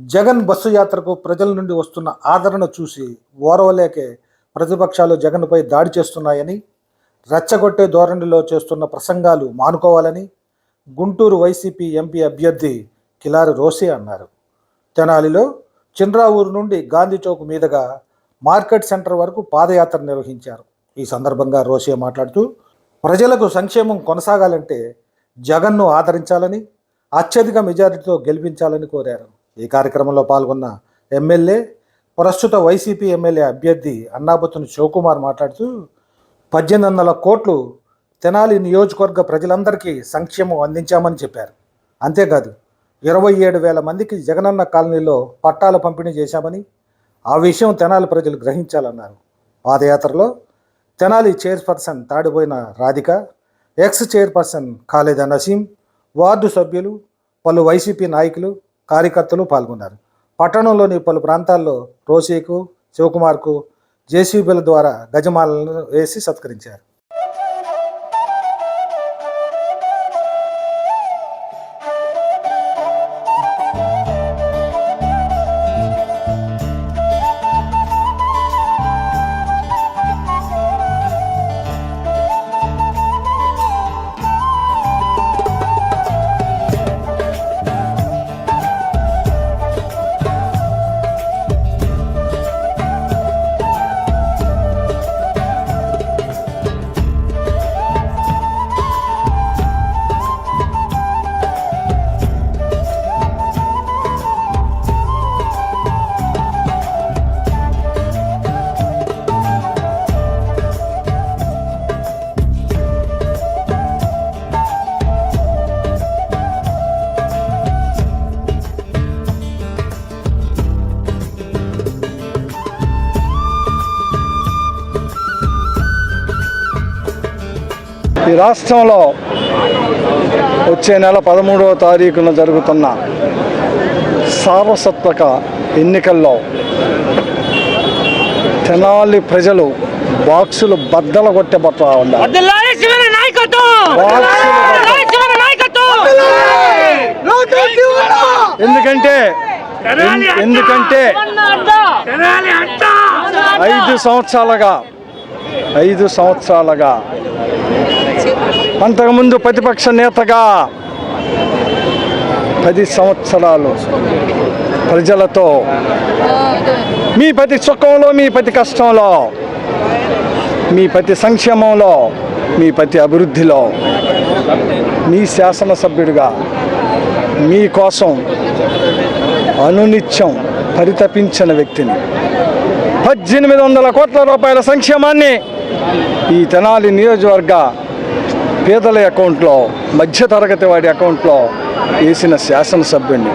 Jagan bus యాత్రకు ప్రజల నుండి వస్తున్న ఆదరణ చూసి ఓరవలేకే ప్రతిపక్షాలు జగన్పై దాడి చేస్తున్నాయని రెచ్చగొట్టే ధోరణిలో చేస్తున్న ప్రసంగాలు మానుకోవాలని గుంటూరు వైసీపీ ఎంపీ అభ్యర్థి కిలారి రోసి అన్నారు. తెనాలిలో చిండ్రావూరు నుండి గాంధీ చౌక్ మీదుగా మార్కెట్ సెంటర్ వరకు పాదయాత్ర నిర్వహించారు. ఈ సందర్భంగా రోసియా మాట్లాడుతూ ప్రజలకు సంక్షేమం కొనసాగాలంటే జగన్ను ఆదరించాలని అత్యధిక మెజారిటీతో గెలిపించాలని కోరారు. ఈ కార్యక్రమంలో పాల్గొన్న ఎమ్మెల్యే ప్రస్తుత వైసీపీ ఎమ్మెల్యే అభ్యర్థి అన్నాబుత్తుని శివకుమార్ మాట్లాడుతూ పద్దెనిమిది వందల కోట్లు తెనాలి నియోజకవర్గ ప్రజలందరికీ సంక్షేమం అందించామని చెప్పారు. అంతేకాదు ఇరవై ఏడు వేల మందికి జగనన్న కాలనీలో పట్టాల పంపిణీ చేశామని ఆ విషయం తెనాలి ప్రజలు గ్రహించాలన్నారు. పాదయాత్రలో Tenali chairperson Tadipoyina Radhika ex chairperson Khalida Naseem ward సభ్యులు పలు వైసీపీ నాయకులు కార్యకర్తలు పాల్గొన్నారు. పట్టణంలోని పలు ప్రాంతాల్లో రోషేకు శివకుమార్కు జేసీబీల ద్వారా గజమాలను వేసి సత్కరించారు. ఈ రాష్ట్రంలో వచ్చే నెల పదమూడవ తారీఖున జరుగుతున్న సార్వసత్వక ఎన్నికల్లో తెనాలి ప్రజలు బాక్సులు బద్దల కొట్టబట్ట ఎందుకంటే! ఎందుకంటే ఐదు సంవత్సరాలుగా ఐదు సంవత్సరాలుగా అంతకుముందు ప్రతిపక్ష నేతగా పది సంవత్సరాలు ప్రజలతో మీ ప్రతి సుఖంలో మీ ప్రతి కష్టంలో మీ ప్రతి సంక్షేమంలో మీ ప్రతి అభివృద్ధిలో మీ శాసనసభ్యుడిగా మీకోసం అనునిత్యం పరితపించిన వ్యక్తిని. పద్దెనిమిది వందల కోట్ల రూపాయల సంక్షేమాన్ని ఈ తెనాలి నియోజకవర్గ పేదల అకౌంట్లో మధ్యతరగతి వాడి అకౌంట్లో వేసిన శాసనసభ్యుడిని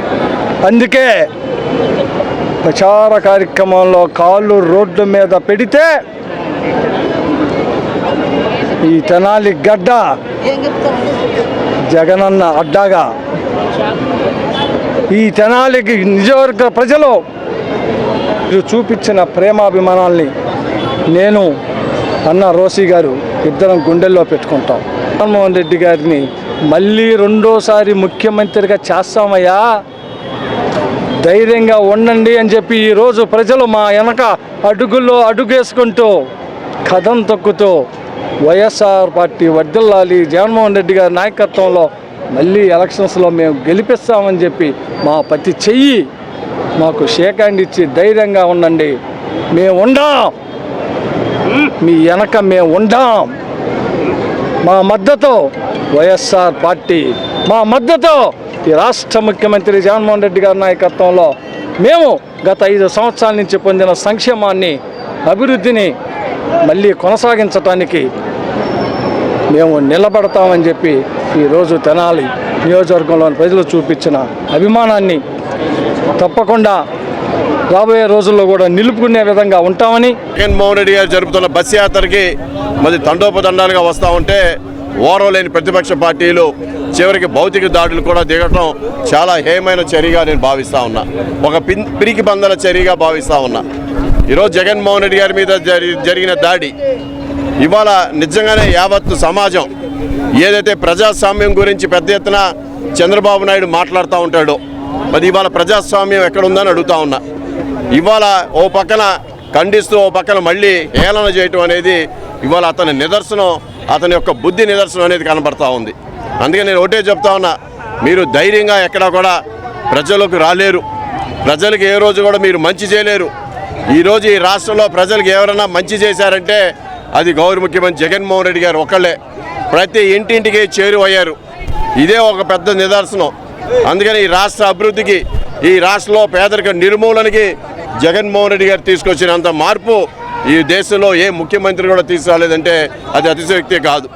అందుకే ప్రచార కార్యక్రమంలో కాళ్ళు రోడ్డు మీద పెడితే ఈ తెనాలి గడ్డ జగనన్న అడ్డాగా. ఈ తెనాలికి నిజవర్గ ప్రజలు మీరు చూపించిన ప్రేమాభిమానాల్ని నేను అన్న రోసి గారు ఇద్దరం గుండెల్లో పెట్టుకుంటాం. జగన్మోహన్ రెడ్డి గారిని మళ్ళీ రెండోసారి ముఖ్యమంత్రిగా చేస్తామయ్యా. ధైర్యంగా ఉండండి అని చెప్పి ఈరోజు ప్రజలు మా వెనక అడుగుల్లో అడుగేసుకుంటూ కథం తొక్కుతూ వైఎస్ఆర్ పార్టీ వర్దిల్లాలి జగన్మోహన్ రెడ్డి గారి నాయకత్వంలో మళ్ళీ ఎలక్షన్స్లో మేము గెలిపిస్తామని చెప్పి మా ప్రతి చెయ్యి మాకు షేక్ హ్యాండ్ ఇచ్చి ధైర్యంగా ఉండండి. మేము ఉండాం మీ వెనక మేము ఉండాం మా మద్దతు వైఎస్ఆర్ పార్టీ. మా మద్దతు ఈ రాష్ట్ర ముఖ్యమంత్రి జగన్మోహన్ రెడ్డి గారి నాయకత్వంలో మేము గత ఐదు సంవత్సరాల నుంచి పొందిన సంక్షేమాన్ని అభివృద్ధిని మళ్ళీ కొనసాగించటానికి మేము నిలబడతామని చెప్పి ఈరోజు తెనాలి నియోజకవర్గంలోని ప్రజలు చూపించిన అభిమానాన్ని తప్పకుండా రాబోయే రోజుల్లో కూడా నిలుపుకునే విధంగా ఉంటామని జగన్మోహన్ రెడ్డి గారు జరుపుతున్న బస్ యాత్రకి మరి తండోపదండాలుగా వస్తూ ఉంటే ఓరవలేని ప్రతిపక్ష పార్టీలు చివరికి భౌతిక దాడులు కూడా దిగటం చాలా హేమైన చర్యగా నేను భావిస్తా ఉన్నా. ఒక పిన్ పిరికి బందల చర్యగా భావిస్తూ ఉన్నా. ఈరోజు జగన్మోహన్ రెడ్డి గారి మీద జరిగిన దాడి ఇవాళ నిజంగానే యావత్తు సమాజం ఏదైతే ప్రజాస్వామ్యం గురించి పెద్ద ఎత్తున చంద్రబాబు నాయుడు మాట్లాడుతూ ఉంటాడో మరి ఇవాళ ప్రజాస్వామ్యం ఎక్కడుందని అడుగుతా ఉన్నా. ఇవాళ ఓ పక్కన ఖండిస్తూ ఓ పక్కన మళ్ళీ ఏలన చేయటం అనేది ఇవాళ అతని నిదర్శనం అతని యొక్క బుద్ధి నిదర్శనం అనేది కనబడతా ఉంది. అందుకే నేను ఒకటే చెప్తా ఉన్నా మీరు ధైర్యంగా ఎక్కడా కూడా ప్రజలకు రాలేరు. ప్రజలకు ఏ రోజు కూడా మీరు మంచి చేయలేరు. ఈరోజు ఈ రాష్ట్రంలో ప్రజలకు ఎవరైనా మంచి చేశారంటే అది గౌరవ ముఖ్యమంత్రి జగన్మోహన్ రెడ్డి గారు ఒకళ్ళే. ప్రతి ఇంటింటికి చేరువయ్యారు ఇదే ఒక పెద్ద నిదర్శనం. అందుకని ఈ రాష్ట్ర అభివృద్ధికి ఈ రాష్ట్రంలో పేదరిక నిర్మూలనకి జగన్మోహన్ రెడ్డి గారు తీసుకొచ్చినంత మార్పు ఈ దేశంలో ఏ ముఖ్యమంత్రి కూడా తీసుకురాలేదంటే అది అతిశయోక్తి కాదు.